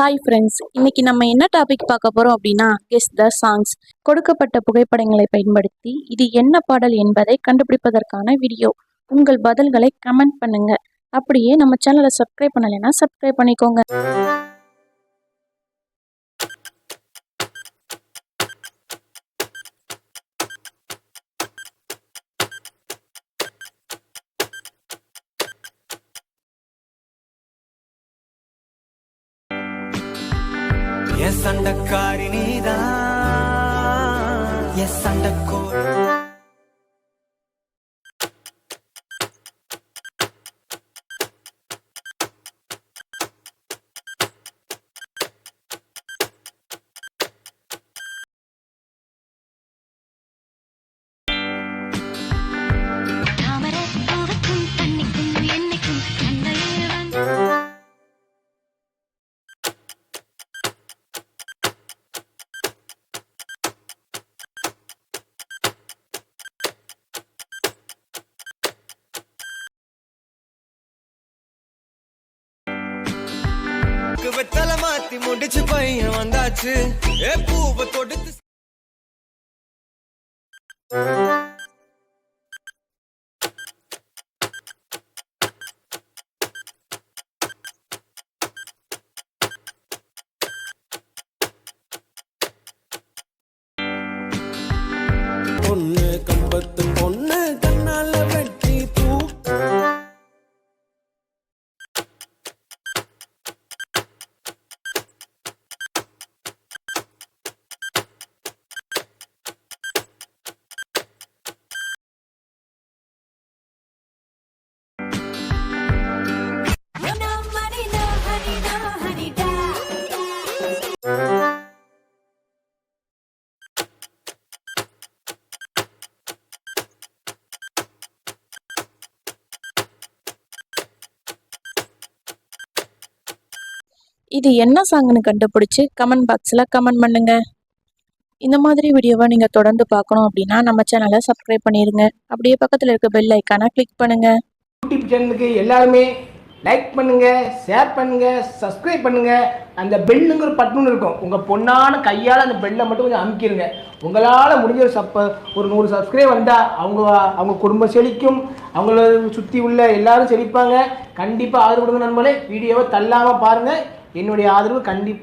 Hi friends இன்னைக்கு நம்ம என்ன டாபிக் பார்க்க போகிறோம் அப்படின்னா கெஸ் த சாங்ஸ் கொடுக்கப்பட்ட புகைப்படங்களை பயன்படுத்தி இது என்ன பாடல் என்பதை கண்டுபிடிப்பதற்கான வீடியோ உங்கள் பதில்களை கமெண்ட் பண்ணுங்க. அப்படியே நம்ம சேனலை சப்ஸ்கிரைப் பண்ணலைன்னா சப்ஸ்கிரைப் பண்ணிக்கோங்க. என் சண்டக்காரி நீதான். என் சண்டக்கோ வெத்தலை மாத்தி முடிச்சு பையன் வந்தாச்சு. ஏ பூவை தொடுத்து பொண்ணு கம்பத்து இது என்ன சாங்னு கண்டுபிடிச்சி கமெண்ட் பாக்ஸில் கமெண்ட் பண்ணுங்க. இந்த மாதிரி வீடியோவை நீங்கள் தொடர்ந்து பார்க்கணும் அப்படின்னா நம்ம சேனலை சப்ஸ்கிரைப் பண்ணிடுங்க அப்படியே பக்கத்தில் இருக்க பெல் ஐக்கானை கிளிக் பண்ணுங்க. யூடியூப் சேனலுக்கு எல்லாருமே லைக் பண்ணுங்க ஷேர் பண்ணுங்க சப்ஸ்கிரைப் பண்ணுங்க. அந்த பெல்லுங்கிற பட்டுன்னு இருக்கும். உங்கள் பொண்ணான கையால் அந்த பெல்லை மட்டும் கொஞ்சம் அமுக்கிடுங்க உங்களால் முடிஞ்ச ஒரு சப்ப ஒரு நூறு சப்ஸ்கிரைப் வந்தால் அவங்க அவங்க குடும்பம் செழிக்கும். அவங்கள சுற்றி உள்ள எல்லாரும் செழிப்பாங்க கண்டிப்பாக ஆதரவு கொடுங்க நண்பர்களே. வீடியோவை தள்ளாமல் பாருங்கள் என்னுடைய ஆதரவு கண்டிப்பாக